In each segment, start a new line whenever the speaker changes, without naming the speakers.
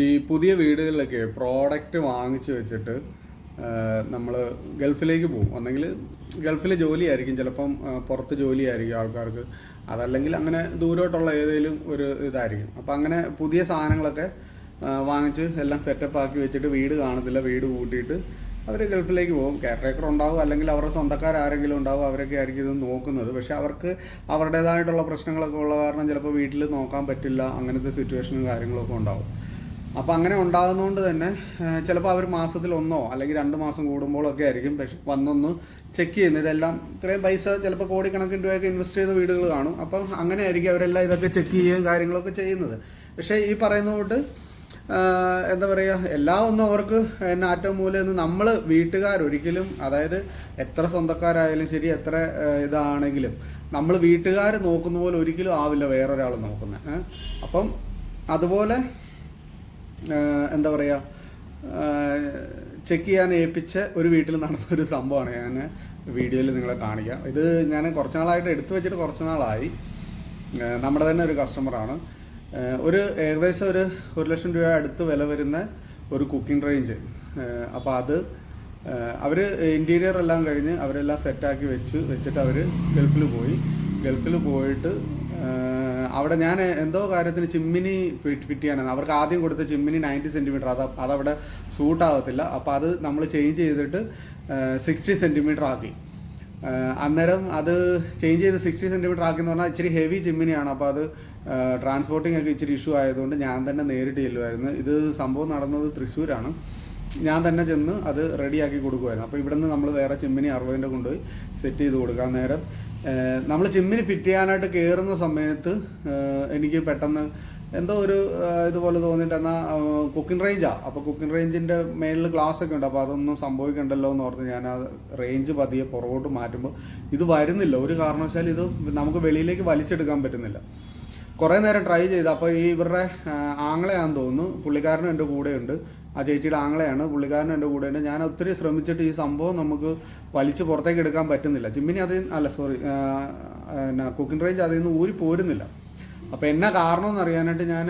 ഈ പുതിയ വീടുകളിലൊക്കെ പ്രോഡക്റ്റ് വാങ്ങിച്ചു വെച്ചിട്ട് നമ്മൾ ഗൾഫിലേക്ക് പോകും. ഒന്നെങ്കിൽ ഗൾഫിൽ ജോലിയായിരിക്കും. ചിലപ്പം പുറത്ത് ജോലിയായിരിക്കും ആൾക്കാർക്ക്. അതല്ലെങ്കിൽ അങ്ങനെ ദൂരോട്ടുള്ള ഏതെങ്കിലും ഒരു ഇതായിരിക്കും. അപ്പം അങ്ങനെ പുതിയ സാധനങ്ങളൊക്കെ വാങ്ങിച്ച് എല്ലാം സെറ്റപ്പ് ആക്കി വെച്ചിട്ട് വീട് കാണത്തില്ല. വീട് കൂട്ടിയിട്ട് അവർ ഗൾഫിലേക്ക് പോകും. കെയർടേക്കർ ഉണ്ടാവും. അല്ലെങ്കിൽ അവരുടെ സ്വന്തക്കാർ ആരെങ്കിലും ഉണ്ടാവും അവരൊക്കെ ആയിരിക്കും ഇത് നോക്കുന്നത്. പക്ഷേ അവർക്ക് അവരുടേതായിട്ടുള്ള പ്രശ്നങ്ങളൊക്കെ ഉള്ള കാരണം ചിലപ്പോൾ വീട്ടിൽ നോക്കാൻ പറ്റില്ല. അങ്ങനത്തെ സിറ്റുവേഷനും കാര്യങ്ങളൊക്കെ ഉണ്ടാവും. അപ്പോൾ അങ്ങനെ ഉണ്ടാകുന്നതുകൊണ്ട് തന്നെ ചിലപ്പോൾ അവർ മാസത്തിൽ ഒന്നോ അല്ലെങ്കിൽ രണ്ട് മാസം കൂടുമ്പോഴൊക്കെ ആയിരിക്കും. പക്ഷെ വന്നൊന്ന് ചെക്ക് ചെയ്യുന്നത് ഇതെല്ലാം ഇത്രയും പൈസ ചിലപ്പോൾ കോടിക്കണക്കിന് രൂപയൊക്കെ ഇൻവെസ്റ്റ് ചെയ്ത വീടുകൾ കാണും. അപ്പം അങ്ങനെ ആയിരിക്കും അവരെല്ലാം ഇതൊക്കെ ചെക്ക് ചെയ്യുകയും കാര്യങ്ങളൊക്കെ ചെയ്യുന്നത്. പക്ഷേ ഈ പറയുന്ന തൊട്ട് എന്താ പറയുക എല്ലാ ഒന്നും അവർക്ക് എന്നെ ആറ്റവും മൂലം നമ്മൾ വീട്ടുകാരൊരിക്കലും അതായത് എത്ര സ്വന്തക്കാരായാലും ശരി എത്ര ഇതാണെങ്കിലും നമ്മൾ വീട്ടുകാർ നോക്കുന്ന പോലെ ഒരിക്കലും ആവില്ല വേറൊരാൾ നോക്കുന്നത് അപ്പം അതുപോലെ എന്താ പറയുക ചെക്ക് ചെയ്യാൻ ഏൽപ്പിച്ച ഒരു വീട്ടിൽ നടന്ന ഒരു സംഭവമാണ് ഞാൻ വീഡിയോയിൽ നിങ്ങളെ കാണിക്കാം. ഇത് ഞാൻ കുറച്ച് നാളായിട്ട് എടുത്തു വെച്ചിട്ട് കുറച്ച് നാളായി നമ്മുടെ തന്നെ ഒരു കസ്റ്റമറാണ് ഒരു ഏകദേശം ഒരു ഒരു ലക്ഷം രൂപ അടുത്ത് വില വരുന്ന ഒരു കുക്കിംഗ് റേഞ്ച് അപ്പോൾ അത് അവർ ഇന്റീരിയർ എല്ലാം കഴിഞ്ഞ് അവരെല്ലാം സെറ്റാക്കി വെച്ച് വെച്ചിട്ട് അവർ ഗൾഫിൽ പോയി. ഗൾഫിൽ പോയിട്ട് അവിടെ ഞാൻ എന്തോ കാര്യത്തിന് ചിമ്മിനി ഫിറ്റ് ഫിറ്റ് ചെയ്യാനാണ് അവർക്ക് ആദ്യം കൊടുത്ത ചിമ്മിനി നയന്റി സെന്റിമീറ്റർ അത് അതവിടെ സൂട്ട് ആവത്തില്ല അപ്പോൾ അത് നമ്മൾ ചേഞ്ച് ചെയ്തിട്ട് സിക്സ്റ്റി സെന്റിമീറ്റർ ആക്കി. അന്നേരം അത് ചേഞ്ച് ചെയ്ത് സിക്സ്റ്റി സെന്റിമീറ്റർ ആക്കി എന്ന് പറഞ്ഞാൽ ഇച്ചിരി ഹെവി ചിമ്മിനിയാണ്. അപ്പോൾ അത് ട്രാൻസ്പോർട്ടിംഗ് ഒക്കെ ഇച്ചിരി ഇഷ്യൂ ആയതുകൊണ്ട് ഞാൻ തന്നെ നേരിട്ട് ചെല്ലുമായിരുന്നു ഇത് സംഭവം നടന്നത് തൃശ്ശൂരാണ്. ഞാൻ തന്നെ ചെന്ന് അത് റെഡിയാക്കി കൊടുക്കുമായിരുന്നു അപ്പോൾ ഇവിടുന്ന് നമ്മൾ വേറെ ചിമ്മിനി അറുപതിന്റെ കൊണ്ടുപോയി സെറ്റ് ചെയ്ത് കൊടുക്കാൻ നേരം. നമ്മൾ ചിമ്മിനി ഫിറ്റ് ചെയ്യാനായിട്ട് കയറുന്ന സമയത്ത് എനിക്ക് പെട്ടെന്ന് എന്തോ ഒരു ഇതുപോലെ തോന്നിയിട്ട് എന്നാൽ കുക്കിംഗ് റേഞ്ചാണ് അപ്പോൾ കുക്കിംഗ് റേഞ്ചിന്റെ മേളിൽ ഗ്ലാസ് ഒക്കെ ഉണ്ട്. അപ്പോൾ അതൊന്നും സംഭവിക്കണ്ടല്ലോ എന്ന് ഓർത്ത് ഞാൻ ആ റേഞ്ച് പതിയെ പുറകോട്ട് മാറ്റുമ്പോൾ ഇത് വരുന്നില്ല. ഒരു കാരണവശാലും ഇത് നമുക്ക് വെളിയിലേക്ക് വലിച്ചെടുക്കാൻ പറ്റുന്നില്ല. കുറേ നേരം ട്രൈ ചെയ്ത് അപ്പോൾ ഈ ഇവരുടെ ആങ്ങളെയാന്ന് തോന്നുന്നു പുള്ളിക്കാരനും എന്റെ കൂടെയുണ്ട്. ആ ചേച്ചിയുടെ ആങ്ങളെയാണ്. പുള്ളിക്കാരൻ എന്റെ കൂടെ ഉണ്ട് ഞാൻ ഒത്തിരി ശ്രമിച്ചിട്ട് ഈ സംഭവം നമുക്ക് വലിച്ച് പുറത്തേക്ക് എടുക്കാൻ പറ്റുന്നില്ല. ചിമ്മിനി അതിൽ അല്ല സോറി കുക്കിംഗ് റേഞ്ച് അതിൽ നിന്ന് ഊരി പോരുന്നില്ല. അപ്പോൾ എന്നാ കാരണം എന്ന് അറിയാനായിട്ട് ഞാൻ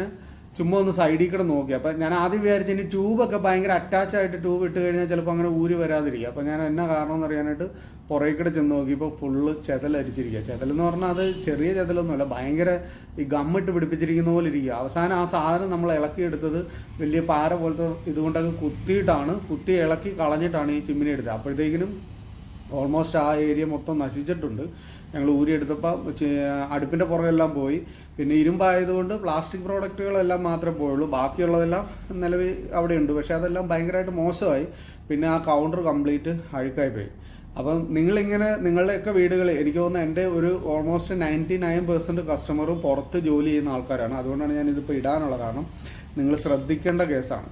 ചുമ്മാ ഒന്ന് സൈഡിൽ കൂടെ നോക്കി. അപ്പം ഞാൻ ആദ്യം വിചാരിച്ചു ഇനി ട്യൂബൊക്കെ ഭയങ്കര അറ്റാച്ച് ആയിട്ട് ട്യൂബ് ഇട്ട് കഴിഞ്ഞാൽ ചിലപ്പോൾ അങ്ങനെ ഊരി വരാതിരിക്കുക അപ്പം ഞാൻ എന്നാ കാരണം എന്ന് അറിയാനായിട്ട് പുറകെ കൂടെ ചെന്ന് നോക്കിയപ്പോൾ ഫുള്ള് ചെതലരിച്ചിരിക്കുക ചെതലെന്ന് പറഞ്ഞാൽ അത് ചെറിയ ചെതലൊന്നുമല്ല ഭയങ്കര ഈ ഗമ്മിട്ട് പിടിപ്പിച്ചിരിക്കുന്ന പോലെ ഇരിക്കുക അവസാനം ആ സാധനം നമ്മൾ ഇളക്കിയെടുത്തത് വലിയ പാര പോലത്തെ ഇതുകൊണ്ടൊക്കെ കുത്തിയിട്ടാണ്. കുത്തി ഇളക്കി കളഞ്ഞിട്ടാണ് ഈ ചിമ്മിനി എടുത്തത്. അപ്പോഴത്തേക്കിനും ഓൾമോസ്റ്റ് ആ ഏരിയ മൊത്തം നശിച്ചിട്ടുണ്ട്. ഞങ്ങൾ ഊരിയെടുത്തപ്പോൾ അടുപ്പിന്റെ പുറകെല്ലാം പോയി. പിന്നെ ഇരുമ്പായതുകൊണ്ട് പ്ലാസ്റ്റിക് പ്രോഡക്റ്റുകളെല്ലാം മാത്രമേ പോയുള്ളൂ. ബാക്കിയുള്ളതെല്ലാം നിലവിൽ അവിടെയുണ്ട്. പക്ഷേ അതെല്ലാം ഭയങ്കരമായിട്ട് മോശമായി. പിന്നെ ആ കൗണ്ടർ കംപ്ലീറ്റ് അഴുക്കായി പോയി. അപ്പം നിങ്ങളിങ്ങനെ നിങ്ങളുടെയൊക്കെ വീടുകളിൽ എനിക്ക് തോന്നുന്നു എന്റെ ഒരു ഓൾമോസ്റ്റ് നയന്റി നയൻ പെർസെന്റ് കസ്റ്റമറും പുറത്ത് ജോലി ചെയ്യുന്ന ആൾക്കാരാണ്. അതുകൊണ്ടാണ് ഞാൻ ഇതിപ്പോൾ ഇടാനുള്ള കാരണം. നിങ്ങൾ ശ്രദ്ധിക്കേണ്ട കേസാണ്.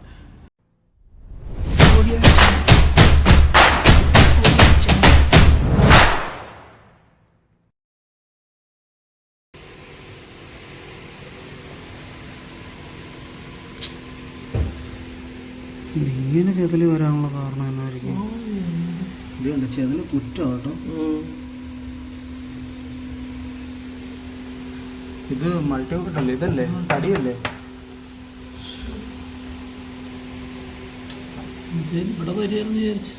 ഇങ്ങനെ ചെതൽ വരാനുള്ള കാരണം എന്നായിരിക്കും? ഇത് കണ്ട? ചെതൽ കുറ്റാട്ടോ. ഇത് മൾട്ടിപ്പിട്ടല്ലേ ഇതല്ലേ? തടിയല്ലേ?
ഇവിടെ വരികയാണെന്ന് വിചാരിച്ചു.